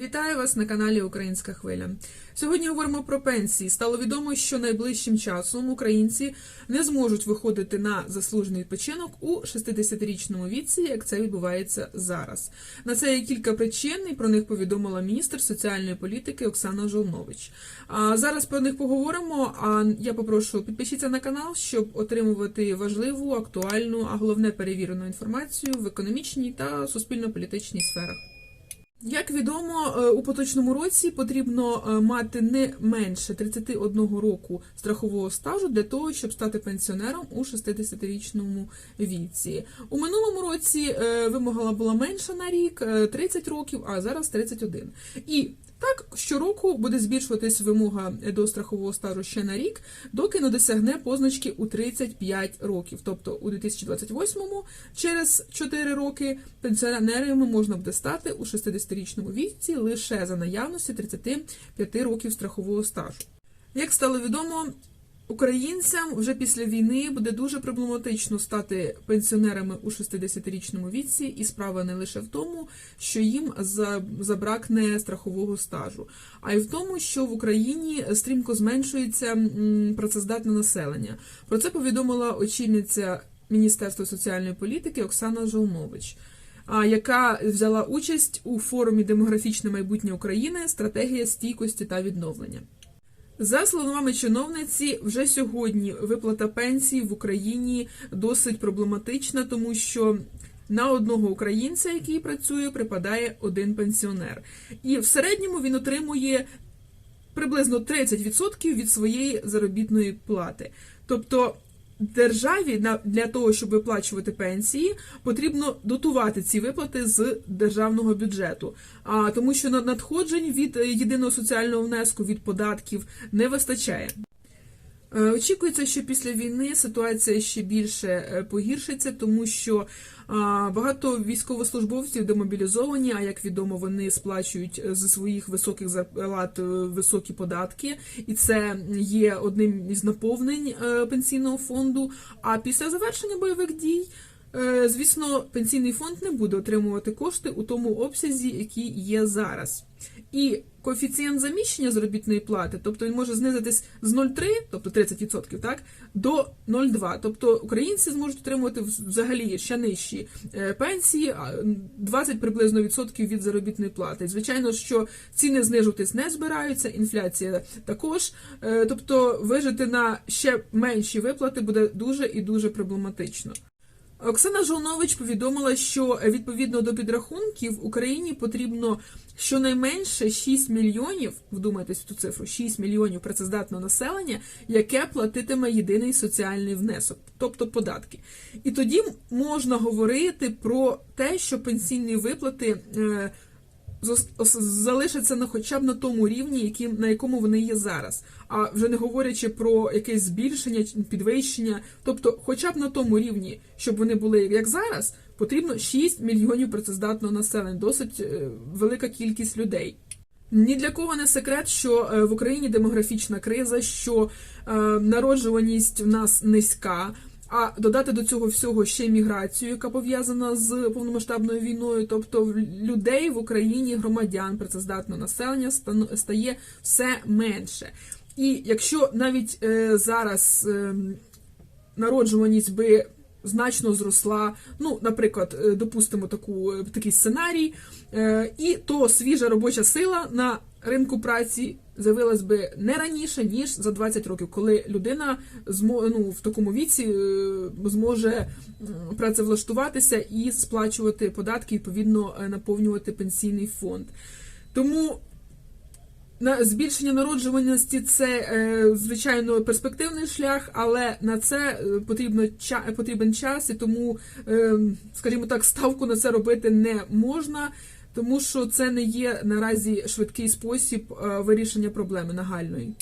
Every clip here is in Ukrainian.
Вітаю вас на каналі Українська Хвиля. Сьогодні говоримо про пенсії. Стало відомо, що найближчим часом українці не зможуть виходити на заслужений відпочинок у 60-річному віці, як це відбувається зараз. На це є кілька причин, і про них повідомила міністр соціальної політики Оксана Жолнович. А зараз про них поговоримо. А я попрошу підпишіться на канал, щоб отримувати важливу, актуальну, а головне перевірену інформацію в економічній та суспільно-політичній сферах. Як відомо, е, у поточному році потрібно е, мати не менше 31 року страхового стажу для того, щоб стати пенсіонером у 60-річному віці. У минулому році е, вимога була менша на рік 30 років, а зараз 31. І так, щороку буде збільшуватись вимога до страхового стажу ще на рік, доки не досягне позначки у 35 років. Тобто у 2028-му, через 4 роки, пенсіонерами можна буде стати у 60-річному віці лише за наявності 35 років страхового стажу. Як стало відомо, Українцям вже після війни буде дуже проблематично стати пенсіонерами у 60-річному віці, і справа не лише в тому, що їм забракне страхового стажу, а й в тому, що в Україні стрімко зменшується працездатне населення. Про це повідомила очільниця Міністерства соціальної політики Оксана Жолнович. Яка взяла участь у форумі Демографічне майбутнє України стратегія стійкості та відновлення. За словами чиновниці, вже сьогодні виплата пенсій в Україні досить проблематична, тому що на одного українця, який працює, припадає один пенсіонер. І в середньому він отримує приблизно 30% від своєї заробітної плати. Тобто державі для того, щоб виплачувати пенсії, потрібно дотувати ці виплати з державного бюджету. А тому, що на- надходжень від е, єдиного соціального внеску від податків не вистачає. Е, Очікується, що після війни ситуація ще більше е, погіршиться, тому що багато військовослужбовців демобілізовані, а як відомо, вони сплачують з зі своїх високих зарплат е, високі податки, і це є одним із наповнень е, пенсійного фонду. А після завершення бойових дій. Е, Звісно, пенсійний фонд не буде отримувати кошти у тому обсязі, який є зараз. І коефіцієнт заміщення заробітної плати, тобто він може знизитись з 0,3, тобто 30%, так, до 0,2. Тобто українці зможуть отримувати взагалі ще нижчі е, пенсії, а, 20 приблизно відсотків від заробітної плати. Звичайно, що ціни знижуватись не збираються, інфляція також. Е, Тобто вижити на ще менші виплати буде дуже і дуже проблематично. Оксана Жолнович повідомила, що е, відповідно до підрахунків Україні потрібно щонайменше 6 мільйонів, вдумайтесь в ту цифру, 6 мільйонів працездатного населення, яке платитиме єдиний соціальний внесок, тобто податки. І тоді можна говорити про те, що пенсійні виплати. Залишаться на хоча б на тому рівні, яким, на якому вони є зараз. А вже не говорячи про якесь збільшення, підвищення, тобто, хоча б на тому рівні, щоб вони були як зараз, потрібно 6 мільйонів працездатного населення, досить е, велика кількість людей. Ні для кого не секрет, що е, в Україні демографічна криза, що е, народжуваність в нас низька. А додати до цього всього ще міграцію, яка пов'язана з повномасштабною війною, тобто людей в Україні громадян працездатного населення стає все менше. І якщо навіть е, зараз е, народжуваність би значно зросла, ну, наприклад, е, допустимо таку, е, такий сценарій, е, і то свіжа робоча сила на ринку праці з'явилась би не раніше, ніж за 20 років, коли людина ну, в такому віці е, зможе працевлаштуватися і сплачувати податки, відповідно е, наповнювати пенсійний фонд. Тому на збільшення народжуваності це е, звичайно перспективний шлях, але на це потрібно потрібен час, і тому, е, скажімо так, ставку на це робити не можна, тому що це не є наразі швидкий спосіб е, вирішення проблеми нагальної.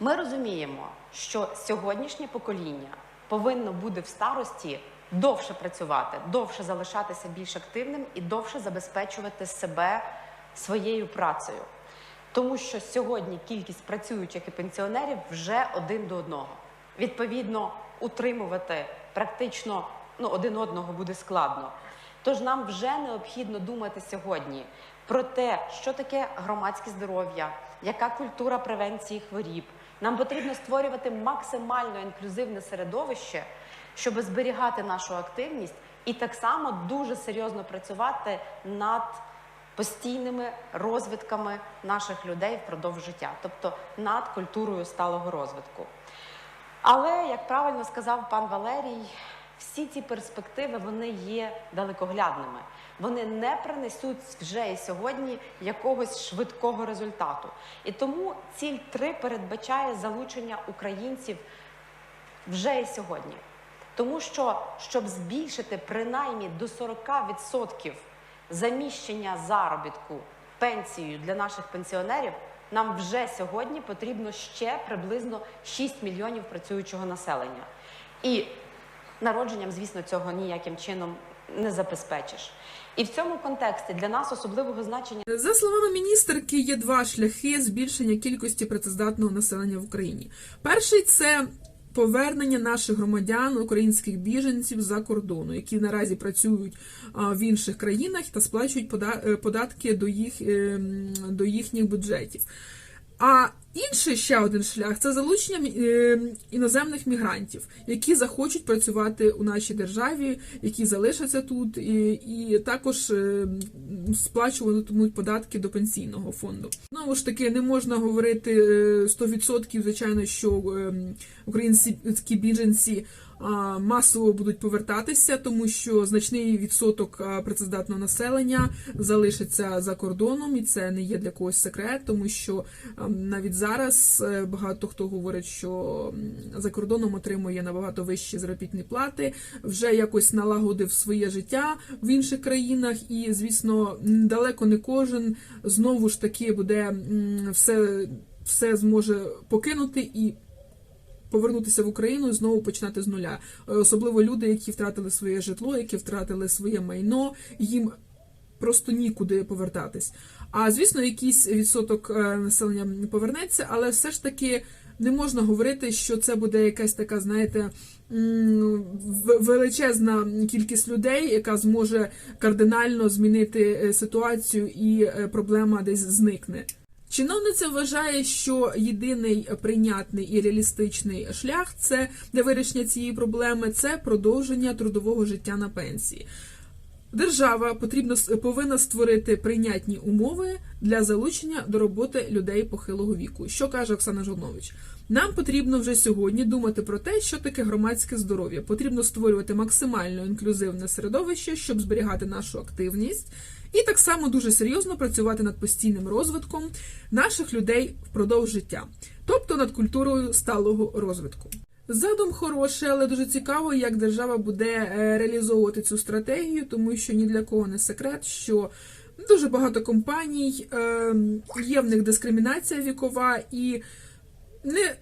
Ми розуміємо, що сьогоднішнє покоління повинно буде в старості довше працювати, довше залишатися більш активним і довше забезпечувати себе своєю працею. Тому що сьогодні кількість працюючих і пенсіонерів вже один до одного. Відповідно, утримувати практично ну, один одного буде складно. Тож нам вже необхідно думати сьогодні про те, що таке громадське здоров'я, яка культура превенції хворіб. Нам потрібно створювати максимально інклюзивне середовище, щоб зберігати нашу активність, і так само дуже серйозно працювати над постійними розвитками наших людей впродовж життя, тобто над культурою сталого розвитку. Але, як правильно сказав пан Валерій, всі ці перспективи вони є далекоглядними. Вони не принесуть вже і сьогодні якогось швидкого результату. І тому ціль 3 передбачає залучення українців вже і сьогодні. Тому що, щоб збільшити принаймні до 40% заміщення заробітку пенсією для наших пенсіонерів, нам вже сьогодні потрібно ще приблизно 6 мільйонів працюючого населення. І народженням, звісно, цього ніяким чином не забезпечиш. І в цьому контексті для нас особливого значення За словами міністерки, є два шляхи збільшення кількості працездатного населення в Україні. Перший це повернення наших громадян, українських біженців за кордону, які наразі працюють в інших країнах та сплачують е, податки до їх ем, до їхніх бюджетів. А інший ще один шлях це залучення е, іноземних мігрантів, які захочуть працювати у нашій державі, які залишаться тут, і, і також е, сплачуватимуть податки до пенсійного фонду. Знову ж таки, не можна говорити е, 100%, звичайно, що е, українські біженці масово будуть повертатися, тому що значний відсоток працездатного населення залишиться за кордоном, і це не є для когось секрет, тому що а, навіть зараз е, багато хто говорить, що за кордоном отримує набагато вищі заробітні плати, вже якось налагодив своє життя в інших країнах, і звісно, далеко не кожен знову ж таки буде все, все зможе покинути і повернутися в Україну і знову починати з нуля. Е, Особливо люди, які втратили своє житло, які втратили своє майно, їм просто нікуди повертатись. А звісно, якийсь відсоток е, населення повернеться, але все ж таки не можна говорити, що це буде якась така, знаєте. Величезна кількість людей, яка зможе кардинально змінити е, ситуацію, і е, проблема десь зникне. Чиновниця вважає, що єдиний прийнятний і реалістичний шлях це для вирішення цієї проблеми це продовження трудового життя на пенсії. Держава потрібно повинна створити прийнятні умови для залучення до роботи людей похилого віку. Що каже Оксана Жолнович? Нам потрібно вже сьогодні думати про те, що таке громадське здоров'я. Потрібно створювати максимально інклюзивне середовище, щоб зберігати нашу активність, і так само дуже серйозно працювати над постійним розвитком наших людей впродовж життя, тобто над культурою сталого розвитку. Задум хороший, але дуже цікаво, як держава буде е, реалізовувати цю стратегію, тому що ні для кого не секрет, що дуже багато компаній е, є в них дискримінація вікова, і не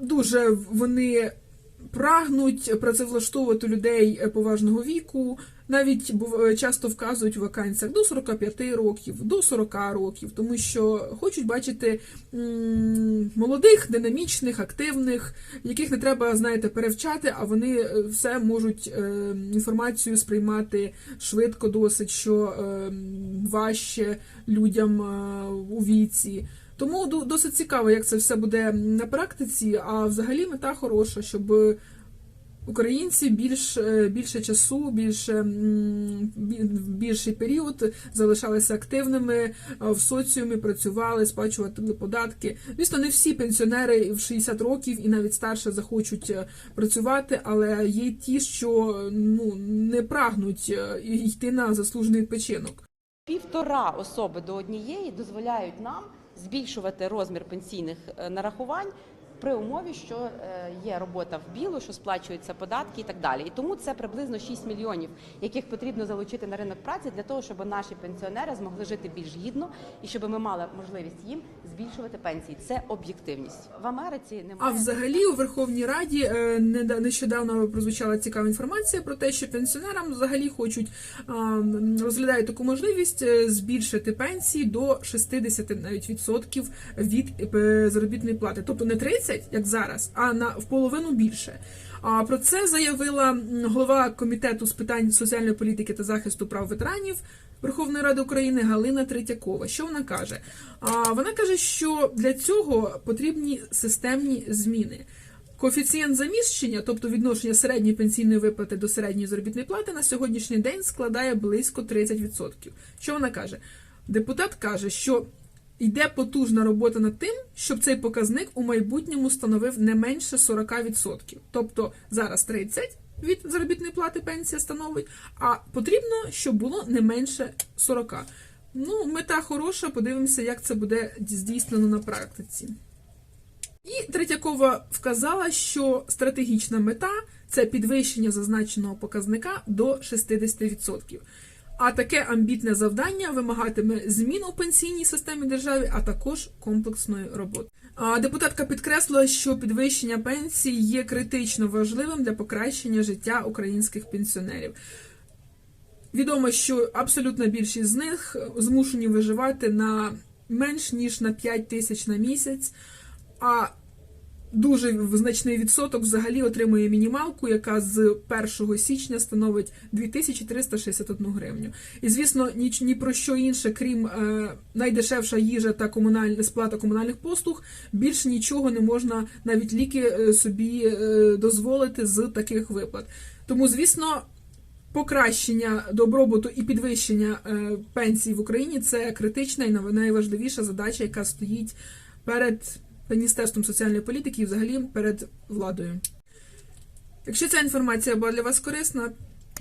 дуже вони прагнуть працевлаштовувати людей е, поважного віку. Навіть е, часто вказують в вакансіях до 45 років, до 40 років, тому що хочуть бачити молодих, динамічних, активних, яких не треба, знаєте, перевчати, а вони е, все можуть е, інформацію сприймати швидко, досить, що важче людям у віці. Тому досить цікаво, як це все буде на практиці. А взагалі мета хороша, щоб українці більш, е, більше часу, більше більший період залишалися активними е, в соціумі, працювали, сплачували податки. Звісно, не всі пенсіонери в 60 років і навіть старше захочуть е, працювати, але є ті, що ну не прагнуть йти на заслужений відпочинок. півтора особи до однієї дозволяють нам збільшувати розмір пенсійних нарахувань при умові, що е, є робота в білу, що сплачуються податки і так далі. І тому це приблизно 6 мільйонів, яких потрібно залучити на ринок праці для того, щоб наші пенсіонери змогли жити більш гідно і щоб ми мали можливість їм збільшувати пенсії. Це об'єктивність в Америці. Немає А взагалі у Верховній Раді е, неда- нещодавно прозвучала цікава інформація про те, що пенсіонерам взагалі хочуть розглядають таку можливість е, збільшити пенсії до 60 навіть відсотків від заробітної плати, тобто не 30, як зараз, а на в половину більше. А про це заявила голова комітету з питань соціальної політики та захисту прав ветеранів Верховної Ради України Галина Третьякова. Що вона каже? А вона каже, що для цього потрібні системні зміни. Коефіцієнт заміщення, тобто відношення середньої пенсійної виплати до середньої заробітної плати, на сьогоднішній день складає близько 30%. Що вона каже? Депутат каже, що йде потужна робота над тим, щоб цей показник у майбутньому становив не менше 40%. Тобто зараз 30% від заробітної плати пенсія становить, а потрібно, щоб було не менше 40%. Ну, мета хороша, подивимося, як це буде здійснено на практиці. І Третьякова вказала, що стратегічна мета це підвищення зазначеного показника до 60%. А таке амбітне завдання вимагатиме змін у пенсійній системі держави, а також комплексної роботи. Депутатка підкреслила, що підвищення пенсій є критично важливим для покращення життя українських пенсіонерів. Відомо, що абсолютна більшість з них змушені виживати на менш ніж на 5 тисяч на місяць, а дуже значний відсоток взагалі отримує мінімалку, яка з 1 січня становить 2361 гривню. І звісно, ніч ні про що інше, крім е, найдешевша їжа та комунальна сплата комунальних послуг, більш нічого не можна навіть ліки е, собі е, дозволити з таких виплат. Тому, звісно. Покращення добробуту і підвищення е, пенсій в Україні це критична і найважливіша задача, яка стоїть перед Міністерством соціальної політики і взагалі перед владою. Якщо ця інформація була для вас корисна,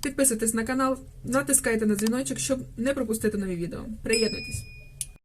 підписуйтесь на канал, натискайте на дзвіночок, щоб не пропустити нові відео. Приєднуйтесь!